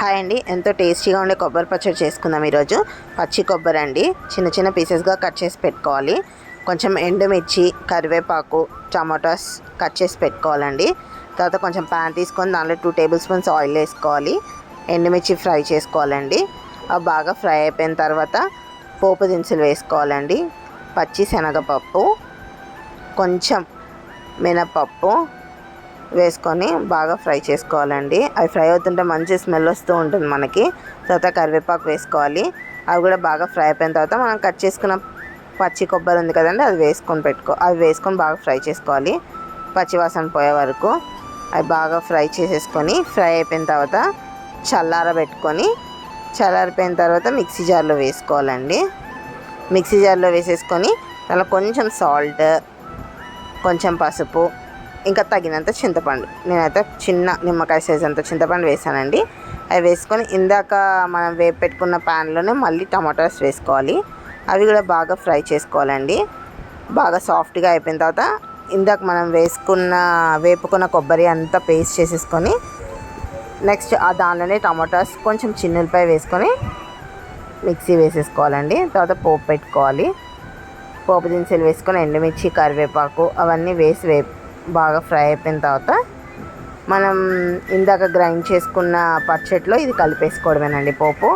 Hi అండి. ఎంతో టేస్టీగా ఉండే కొబ్బరి పచ్చడి చేసుకుందాం ఈరోజు. పచ్చి కొబ్బరి అండి. చిన్న చిన్న పీసెస్గా కట్ చేసి పెట్టుకోవాలి. కొంచెం ఎండుమిర్చి కరివేపాకు టమాటోస్ కట్ చేసి పెట్టుకోవాలండి. తర్వాత కొంచెం ప్యాన్ తీసుకొని దాంట్లో టూ టేబుల్ స్పూన్స్ ఆయిల్ వేసుకోవాలి. ఎండుమిర్చి ఫ్రై చేసుకోవాలండి. అవి బాగా ఫ్రై అయిపోయిన తర్వాత పోపు దినుసులు వేసుకోవాలండి. పచ్చి శనగపప్పు కొంచెం మినపప్పు వేసుకొని బాగా ఫ్రై చేసుకోవాలండి. అవి ఫ్రై అవుతుంటే మంచి స్మెల్ వస్తూ ఉంటుంది మనకి. తర్వాత కరివేపాకు వేసుకోవాలి. అవి కూడా బాగా ఫ్రై అయిపోయిన తర్వాత మనం కట్ చేసుకున్న పచ్చి కొబ్బరి ఉంది కదండి అది వేసుకొని పెట్టుకో అవి వేసుకొని బాగా ఫ్రై చేసుకోవాలి. పచ్చివాసన పోయే వరకు అవి బాగా ఫ్రై చేసేసుకొని ఫ్రై అయిపోయిన తర్వాత చల్లారబెట్టుకొని చల్లారిపోయిన తర్వాత మిక్సీ జార్లో వేసుకోవాలండి. మిక్సీ జార్లో వేసేసుకొని దానిలో కొంచెం సాల్ట్ కొంచెం పసుపు ఇంకా తగినంత చింతపండు. నేనైతే చిన్న నిమ్మకాయ సైజ్ అంత చింతపండు వేసానండి. అవి వేసుకొని ఇందాక మనం వేపు పెట్టుకున్న ప్యాన్లోనే మళ్ళీ టమాటోస్ వేసుకోవాలి. అవి కూడా బాగా ఫ్రై చేసుకోవాలండి. బాగా సాఫ్ట్గా అయిపోయిన తర్వాత ఇందాక మనం వేసుకున్న వేపుకున్న కొబ్బరి అంతా పేస్ట్ చేసేసుకొని నెక్స్ట్ ఆ దానిలోనే టమాటాస్ కొంచెం చిన్నులపై వేసుకొని మిక్సీ వేసేసుకోవాలండి. తర్వాత పోపు పెట్టుకోవాలి. పోపు దినుసులు వేసుకొని ఎండుమిర్చి కరివేపాకు అవన్నీ వేసి వేపు బాగా ఫ్రై అయిపోయిన తర్వాత మనం ఇందాక గ్రైండ్ చేసుకున్న పచ్చట్లో ఇది కలిపేసుకోవడమేనండి పోపు.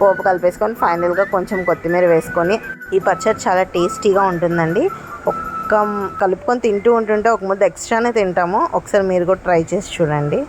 పోపు కలిపేసుకొని ఫైనల్గా కొంచెం కొత్తిమీర వేసుకొని ఈ పచ్చడి చాలా టేస్టీగా ఉంటుందండి. ఒక్క కలుపుకొని తింటూ ఉంటుంటే ఒక ముద్ద ఎక్స్ట్రానే తింటాము. ఒకసారి మీరు కూడా ట్రై చేసి చూడండి.